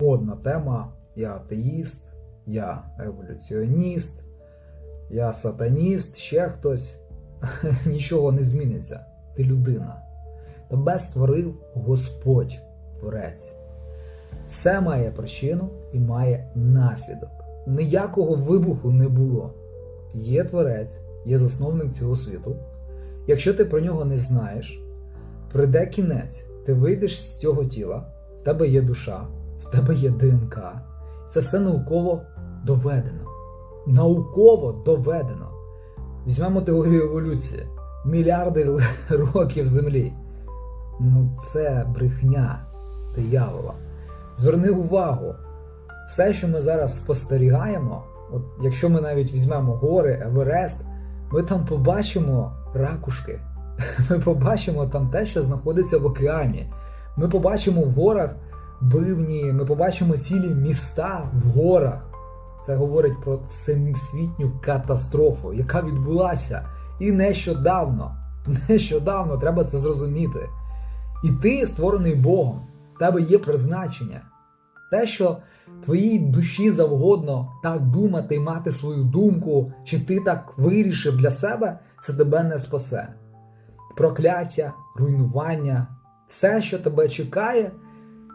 модна тема. Я атеїст, я еволюціоніст, я сатаніст, ще хтось. Нічого не зміниться. Ти людина. Тебе створив Господь, Творець. Все має причину і має наслідок. Ніякого вибуху не було. Є творець, є засновник цього світу. Якщо ти про нього не знаєш, прийде кінець, ти вийдеш з цього тіла, в тебе є душа, в тебе є ДНК. Це все науково доведено. Науково доведено. Візьмемо теорію еволюції. Мільярди років землі. Ну, це брехня диявола. Зверни увагу, все, що ми зараз спостерігаємо, от якщо ми навіть візьмемо гори, Еверест, ми там побачимо ракушки. Ми побачимо там те, що знаходиться в океані. Ми побачимо в горах бивні, ми побачимо цілі міста в горах. Це говорить про всесвітню катастрофу, яка відбулася і нещодавно. Нещодавно треба це зрозуміти. І ти створений Богом, в тебе є призначення. Те, що твоїй душі завгодно так думати і мати свою думку, чи ти так вирішив для себе, це тебе не спасе. Прокляття, руйнування, все, що тебе чекає,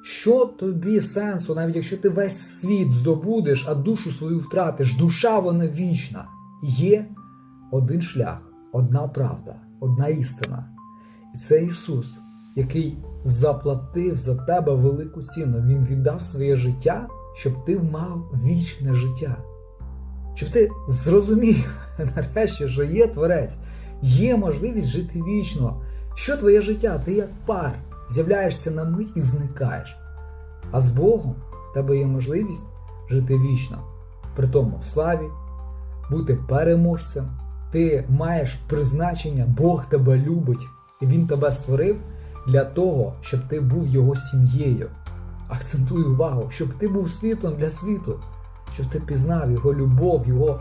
що тобі сенсу, навіть якщо ти весь світ здобудеш, а душу свою втратиш, душа вона вічна. Є один шлях, одна правда, одна істина. І це Ісус, який заплатив за тебе велику ціну. Він віддав своє життя, щоб ти мав вічне життя. Щоб ти зрозумів нарешті, що є творець, є можливість жити вічно. Що твоє життя? Ти як пар, з'являєшся на мить і зникаєш. А з Богом в тебе є можливість жити вічно, при тому в славі, бути переможцем. Ти маєш призначення, Бог тебе любить, і Він тебе створив для того, щоб ти був його сім'єю. Акцентую увагу, щоб ти був світлом для світу, щоб ти пізнав його любов, його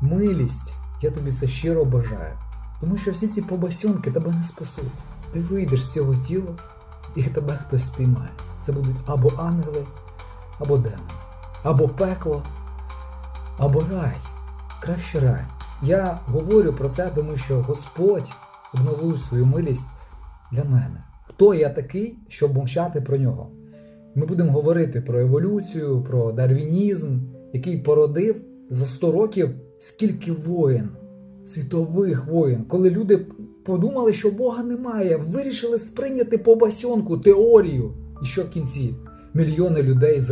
милість. Я тобі це щиро бажаю. Тому що всі ці побасьонки тебе не спасуть. Ти вийдеш з цього тіла, і тебе хтось спіймає. Це будуть або ангели, або демони, або пекло, або рай. Краще рай. Я говорю про це, тому що Господь обновив свою милість для мене. Хто я такий, щоб мовчати про нього? Ми будемо говорити про еволюцію, про дарвінізм, який породив за 100 років скільки воєн, світових воєн, коли люди подумали, що Бога немає, вирішили сприйняти по басьонку теорію. І що в кінці? Мільйони людей загинули.